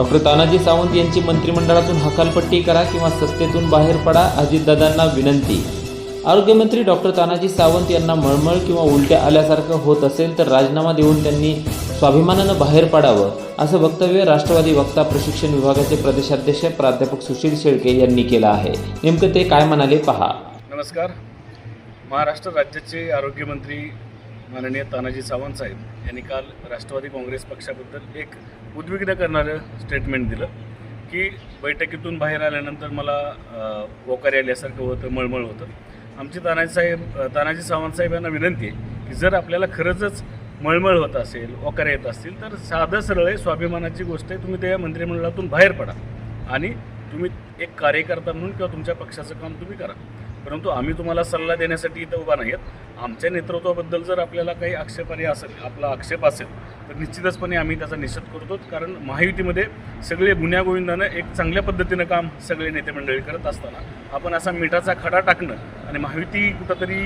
Doctor Tanaji Sawant यांची मंत्रिमंडळातून हकालपट्टी करा किंवा सत्तेतून बाहेर पडा अजितदादांना विनंती. आरोग्यमंत्री डॉक्टर तानाजी सावंत यांना मळमळ किंवा उलट्या आल्यासारखं होत असेल तर राजीनामा देऊन त्यांनी स्वाभिमानानं बाहेर पडावं असं वक्तव्य राष्ट्रवादी वक्ता प्रशिक्षण विभागाचे प्रदेशाध्यक्ष प्राध्यापक सुशील शेळके यांनी केलं आहे. नेमकं ते काय म्हणाले पहा. नमस्कार. महाराष्ट्र राज्याचे आरोग्यमंत्री माननीय तानाजी सावंत साहेब यांनी काल राष्ट्रवादी काँग्रेस पक्षाबद्दल एक उद्विग्न करणारं स्टेटमेंट दिलं की बैठकीतून बाहेर आल्यानंतर मला अ, वोकारी आल्यासारखं होतं मळमळ होतं. आमची तानाजी साहेब तानाजी सावंत साहेब यांना विनंती आहे की जर आपल्याला खरंचच मळमळ होत असेल वकारे येत असतील तर साधं सरळ आहे स्वाभिमानाची गोष्ट आहे तुम्ही त्या मंत्रिमंडळातून बाहेर पडा आणि तुम्ही एक कार्यकर्ता म्हणून किंवा तुमच्या पक्षाचं काम तुम्ही करा. परंतु आम्ही तुम्हाला सल्ला देण्यासाठी इथं उभा नाही आहेत. आमच्या नेतृत्वाबद्दल जर आपल्याला काही आक्षेपार्ह असेल आपला आक्षेप असेल तर निश्चितचपणे आम्ही त्याचा निषेध करतो. कारण महायुतीमध्ये सगळे गुन्ह्यागोविंदानं एक चांगल्या पद्धतीनं काम सगळे नेते मंडळी करत असताना आपण असा मिठाचा खडा टाकणं आणि महायुती कुठंतरी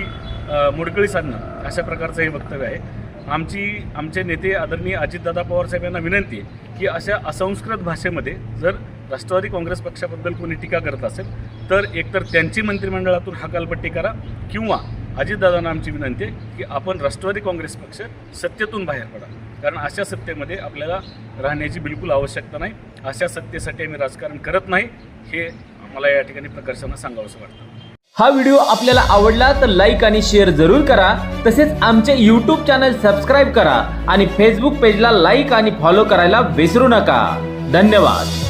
मोडकळी साधणं अशा प्रकारचं हे वक्तव्य आहे. आमची आमचे नेते आदरणीय अजितदादा पवार साहेब यांना विनंती आहे की अशा असंस्कृत भाषेमध्ये जर राष्ट्रवादी काँग्रेस पक्षाबद्दल कोणी टीका करत असेल तर एकतर त्यांची मंत्रिमंडळातून हकालपट्टी करा किंवा अजितदादांना आमची विनंती आहे की आपण राष्ट्रवादी काँग्रेस पक्ष सत्तेतून बाहेर पडा. कारण अशा सत्तेमध्ये आपल्याला राहण्याची बिलकुल आवश्यकता नाही. अशा सत्तेसाठी आम्ही राजकारण करत नाही हे मला या ठिकाणी प्रकर्षानं सांगावंसं वाटतं. हा व्हिडिओ आपल्याला आवडला तर लाईक आणि शेअर जरूर करा. तसेच आमचे यूट्यूब चॅनल सबस्क्राईब करा आणि फेसबुक पेजला लाईक आणि फॉलो करायला विसरू नका. धन्यवाद.